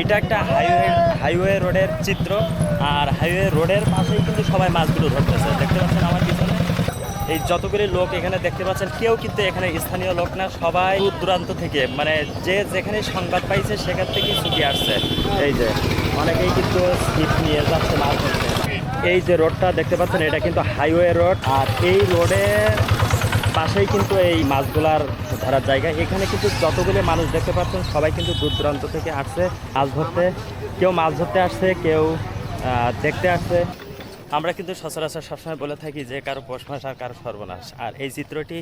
এটা একটা highway highway রোডের চিত্র। আর হাইওয়ে রোডের পাশেই কিন্তু সবাই মাছগুলো ধরতেছে। দেখতে পাচ্ছেন আমার পিছনে? এই যতগুলি লোক এখানে দেখতে পাচ্ছেন, কেউ কিন্তু এখানে স্থানীয় লোক না। সবাই দূর দূরান্ত থেকে। মানে যে যেখানে সংবাদ পাইছে, সেখান থেকেই ছুটি আসছে। এই যে, অনেকেই কিন্তু ছিপ নিয়ে যাচ্ছে মাছ ধরতে। এই যে রোডটা দেখতে পাচ্ছেন, এটা কিন্তু হাইওয়ে রোড আর এই রোডে পাশেই কিন্তু এই মাছগুলার ধরার জায়গা। এখানে কিন্তু যতগুলি মানুষ দেখতে পাচ্ছেন, সবাই কিন্তু দূর দূরান্ত থেকে আসছে মাছ ধরতে। কেউ মাছ ধরতে আসছে, কেউ দেখতে আসছে। আমরা কিন্তু সচরাচর সবসময় বলে থাকি যে, কারও পোষ মাস আর কারও সর্বনাশ। আর এই চিত্রটি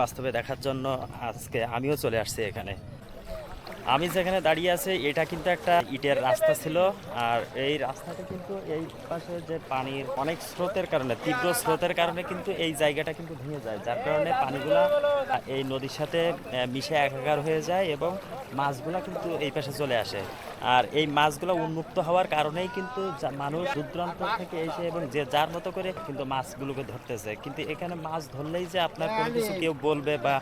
বাস্তবে দেখার জন্য আজকে আমিও চলে আসছি এখানে। আমি যেখানে দাঁড়িয়ে আছি, এটা কিন্তু একটা ইটের রাস্তা ছিল। আর এই রাস্তাটা কিন্তু এই পাশে যে পানির অনেক স্রোতের কারণে, তীব্র স্রোতের কারণে কিন্তু এই জায়গাটা কিন্তু ভেঙে যায়। যার কারণে পানিগুলা এই নদীর সাথে মিশে একাকার হয়ে যায় এবং মাছগুলা কিন্তু এই পাশে চলে আসে। আর এই মাছগুলো উন্মুক্ত হওয়ার কারণেই কিন্তু মানুষ দূর দূরান্ত থেকে এসে এবং যে যার মতো করে কিন্তু মাছগুলোকে ধরতেছে। কিন্তু এখানে মাছ ধরলেই যে আপনার কোনো কিছু কেউ বলবে বা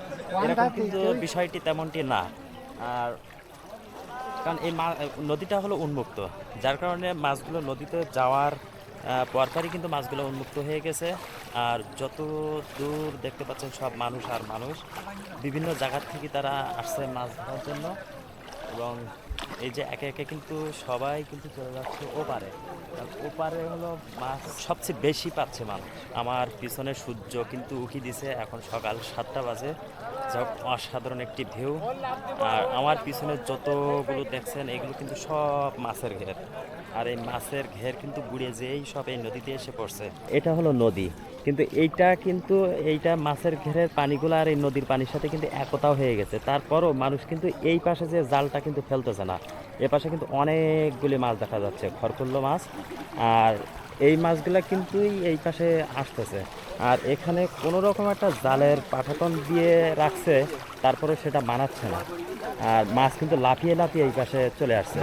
এরকম কিন্তু বিষয়টি তেমনটি না। আর কারণ এই নদীটা হলো উন্মুক্ত। যার কারণে মাছগুলো নদীতে যাওয়ার পরপরই কিন্তু মাছগুলো উন্মুক্ত হয়ে গেছে। আর যত দূর দেখতে পাচ্ছেন সব মানুষ আর মানুষ। বিভিন্ন জায়গার থেকে তারা আসছে মাছ ধরার জন্য। এবং এই যে একে একে কিন্তু সবাই কিন্তু চলে যাচ্ছে ওপারে। ওপারে হলো মাছ সবচেয়ে বেশি পাচ্ছে মানুষ। আমার পিছনে সূর্য কিন্তু উকি দিছে এখন সকাল সাতটা বাজে। যা অসাধারণ একটি ভিউ আর আমার পিছনে যতগুলো দেখছেন, এগুলো কিন্তু সব মাছের ঘের। আর এই মাছের ঘের কিন্তু গুড়িয়ে যেই সব এই নদীতে এসে পড়ছে। এটা হলো নদী। কিন্তু এইটা কিন্তু এইটা মাছের ঘেরের পানিগুলো আর এই নদীর পানির সাথে কিন্তু একতাও হয়ে গেছে। তারপরও মানুষ কিন্তু এই পাশে যে জালটা কিন্তু ফেলতেছে না, এ পাশে কিন্তু অনেকগুলি মাছ দেখা যাচ্ছে খরকুল্লো মাছ, আর এই মাছগুলা কিন্তু এই পাশে আসতেছে। আর এখানে কোনো রকম একটা জালের পাঠাতন দিয়ে রাখছে তারপরে সেটা মানাচ্ছে না। আর মাছ কিন্তু লাফিয়ে লাফিয়ে এই পাশে চলে আসছে।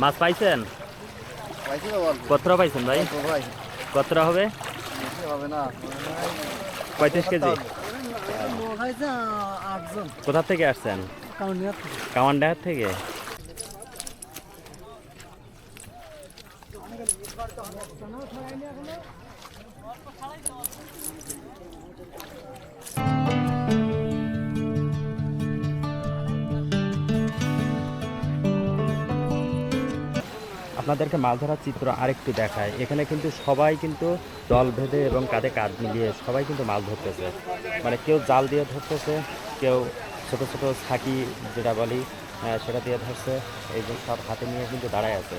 মাছ পাইছেন? পাইছি কতটা পাইছেন ভাই? কতটা হবে? পঁয়ত্রিশ কেজি। কোথা থেকে আসছেন? কামানডাহার থেকে। আপনাদেরকে মাছ ধরার চিত্র আরেকটু দেখায়। এখানে কিন্তু সবাই কিন্তু দল বেঁধে এবং কাঁধে কাঁধ মিলিয়ে সবাই কিন্তু মাছ ধরতেছে। মানে কেউ জাল দিয়ে ধরতেছে, কেউ ছোট ছোট ছাকি যেটা বলি সেটা দিয়ে ধরছে, এই যে সব হাতে নিয়ে কিন্তু দাঁড়ায় আছে।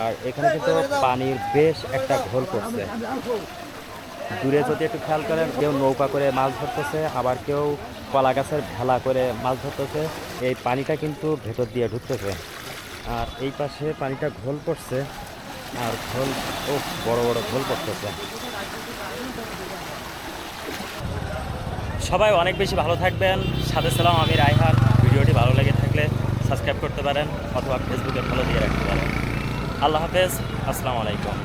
আর এখানে কিন্তু পানির বেশ একটা ঘোল করছে দূরে যদি একটু খেয়াল করেন, কেউ নৌকা করে মাছ ধরতেছে, আবার কেউ কলা গাছের ভেলা করে মাছ ধরতেছে। এই পানিটা কিন্তু ভেতর দিয়ে ঢুকতেছে। আর এই পাশে পানিটা ঘোল পড়ছে, আর ঘোল, ও, বড় বড় ঘোল পড়তেছে। সবাই অনেক বেশি ভালো থাকবেন। সাথে সালাম, আমি রায়হান। ভিডিওটি ভালো লেগে থাকলে সাবস্ক্রাইব করতে পারেন, অথবা ফেসবুকে ফলো দিয়ে রাখতে পারেন। আল্লাহ হাফেজ, আসসালামু আলাইকুম।